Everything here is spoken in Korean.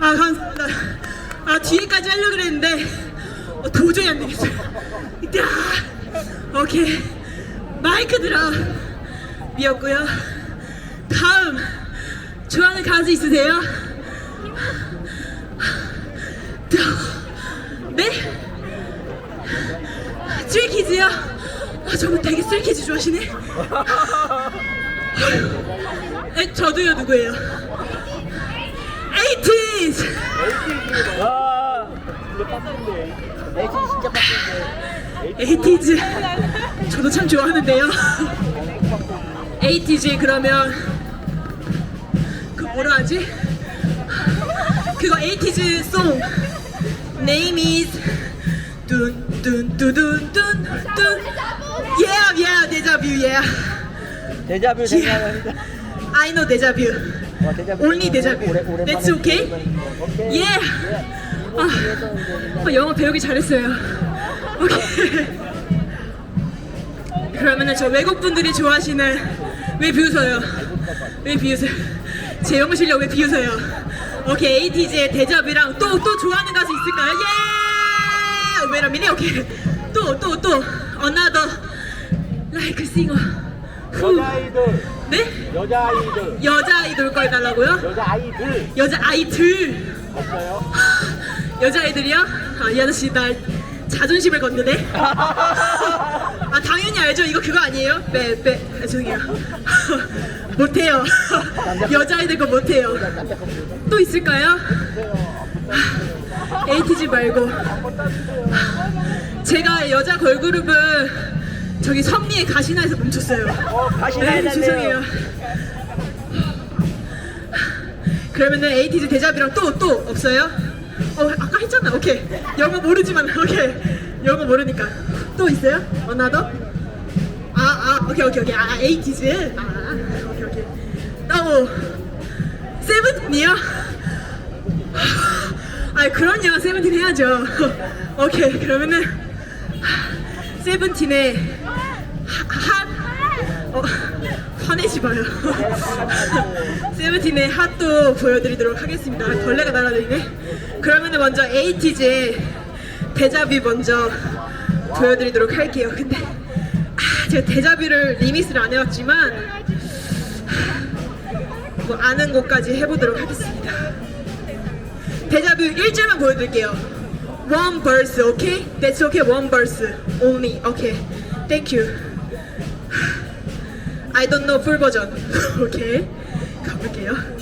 아 감사합니다. 아 뒤에까지 하려고 그랬는데 어, 도저히 안 되겠어요. 야, 오케이 마이크 드랍 미었고요. 다음 좋아하는 가수 있으세요? 네? 스트레이키즈요? 아, 저분 되게 스트레이키즈 좋아하시네. 네, 저도요 누구예요? 에이티즈. 와 이거 빡센데 에이티 진짜 빡센데 에이티즈. 저도 참 좋아하는데요. 에이티즈 그러면 그 뭐라 하지? 그거 에이티즈 송. Name is 뚠뚠뚠뚠뚠뚠. Yeah, yeah, 데자뷰, yeah. 데자뷰 생각하니까 I know 데자뷰. 와, 데자뷰 Only 데자뷰. 오래- 오랜만에 That's okay? 오케이 Yeah. 아, 아, 영어 배우기 잘했어요. 오케이. 그러면은 저 외국 분들이 좋아하시는 왜 비웃어요? 왜 비웃어요? 제 영어 실력 왜 비웃어요? 오케이 에이티즈의 데자뷰랑 또 또 좋아하는 가수 있을까요? 예! 오메라미네 오케이 또또 또 another like singer. Who? 여자 아이돌 네? 여자 아이돌 여자 아이돌 거 해달라고요? 여자 아이들 여자 아이들. 없어요? 여자애들이요? 아, 이 아저씨 날 자존심을 건드네? 아, 당연히 알죠. 이거 그거 아니에요? 빼, 빼. 아, 죄송해요. 못해요. 여자애들 거 못해요. 또 있을까요? 에이티즈 말고. 제가 여자 걸그룹은 저기 선미의 가시나에서 멈췄어요. 어 네, 죄송해요. 그러면은 에이티즈 데자뷰랑 또 또 없어요? 어 아까 했잖아. 오케이. 영어 모르지만 오케이. 영어 모르니까 또 있어요? 어나더? 아, 아, 오케이, 오케이, 오케이. 아, 에이티즈. 아, 오케이, 오케이. 또 세븐틴이요? 아, 그럼요. 세븐틴 해야죠. 오케이, 그러면은 세븐틴의 핫, 어, 화내지 마요. 세븐틴의 핫도 보여드리도록 하겠습니다. 벌레가 날아다니네. 그러면은 먼저 에이티즈의 데자뷰 먼저 보여드리도록 할게요. 근데 아, 제가 데자뷰를 리믹스를 안 해왔지만 뭐 아는 곡까지 해보도록 하겠습니다. 데자뷰 1절만 보여드릴게요. One verse, okay? That's okay. One verse only. Okay. Thank you. I don't know full version. okay. 가볼게요.